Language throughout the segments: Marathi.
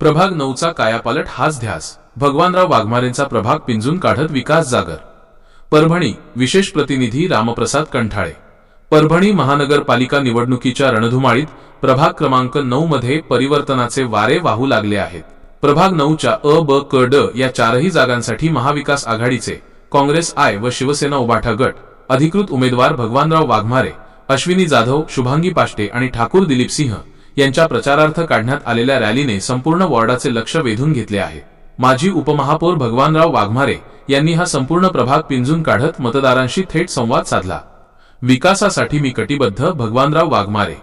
प्रभाग नऊचा कायापालट हाच ध्यास. भगवानराव वाघमारेंचा प्रभाग पिंजून काढत विकास जागर. परभणी विशेष प्रतिनिधी रामप्रसाद कंठाळे. परभणी महानगरपालिका निवडणुकीच्या रणधुमाळीत प्रभाग क्रमांक नऊ मध्ये परिवर्तनाचे वारे वाहू लागले आहेत. प्रभाग नऊच्या अ ब क ड या चारही जागांसाठी महाविकास आघाडीचे काँग्रेस आय व शिवसेना उबाठा गट अधिकृत उमेदवार भगवानराव वाघमारे अश्विनी जाधव शुभांगी पाष्टे आणि ठाकूर दिलीप सिंह यांच्या प्रचारार्थ काढण्यात आलेल्या रॅलीने संपूर्ण वॉर्डाचे लक्ष वेधून घेतले आहे. माजी उपमहापौर भगवानराव वाघमारे यांनी हा संपूर्ण प्रभाग पिंजून काढत मतदारांशी थेट संवाद साधला. विकासासाठी मी कटिबद्ध भगवानराव वाघमारे.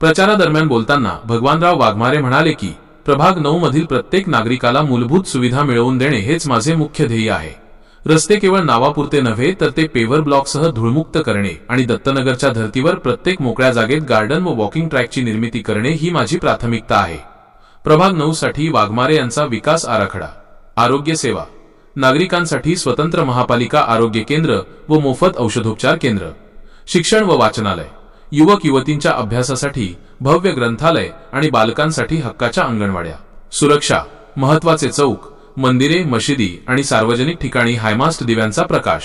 प्रचारादरम्यान बोलताना भगवानराव वाघमारे म्हणाले की प्रभाग नऊ मधील प्रत्येक नागरिकाला मूलभूत सुविधा मिळवून देणे हेच माझे मुख्य ध्येय आहे. रस्ते केवळ नावापुरते नव्हे तर ते पेवर ब्लॉकसह धूळमुक्त करणे आणि दत्तनगरच्या धर्तीवर प्रत्येक मोकळ्या जागेत गार्डन व वॉकिंग ट्रॅकची निर्मिती करणे ही माझी प्राथमिकता आहे. प्रभाग नऊ साठी वाघमारे यांचा विकास आराखडा. आरोग्य सेवा. नागरिकांसाठी स्वतंत्र महापालिका आरोग्य केंद्र व मोफत औषधोपचार केंद्र. शिक्षण व वाचनालय. युवक युवतींच्या अभ्यासासाठी भव्य ग्रंथालय आणि बालकांसाठी हक्काच्या अंगणवाड्या. सुरक्षा. महत्त्वाचे चौक. मंदिरे मशिदी आणि सार्वजनिक ठिकाणी हायमास्ट दिव्यांचा प्रकाश.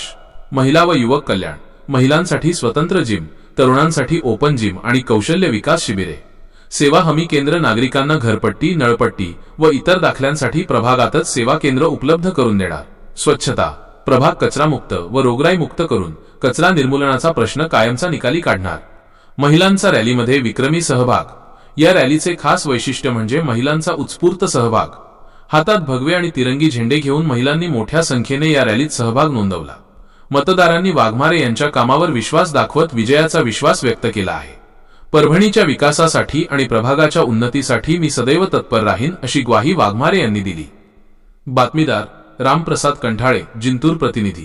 महिला व युवक कल्याण. महिलांसाठी स्वतंत्र जिम तरुणांसाठी ओपन जिम आणि कौशल्य विकास शिबिरे. सेवा हमी केंद्र नागरिकांना घरपट्टी नळपट्टी व इतर दाखल्यांसाठी प्रभागातच सेवा केंद्र उपलब्ध करून देणार. स्वच्छता. प्रभाग कचरामुक्त व रोगराई मुक्त करून कचरा निर्मूलनाचा प्रश्न कायमचा निकाली काढणार. महिलांचा रॅलीमध्ये विक्रमी सहभाग. या रॅलीचे खास वैशिष्ट्य म्हणजे महिलांचा उत्स्फूर्त सहभाग. हातात भगवे आणि तिरंगी झेंडे घेऊन महिलांनी मोठ्या संख्येने या रॅलीत सहभाग नोंदवला. मतदारांनी वाघमारे यांच्या कामावर विश्वास दाखवत विजयाचा विश्वास व्यक्त केला आहे. परभणीच्या विकासासाठी आणि प्रभागाच्या उन्नतीसाठी मी सदैव तत्पर राहीन अशी ग्वाही वाघमारे यांनी दिली. बातमीदार रामप्रसाद कंठाळे जिंतूर प्रतिनिधी.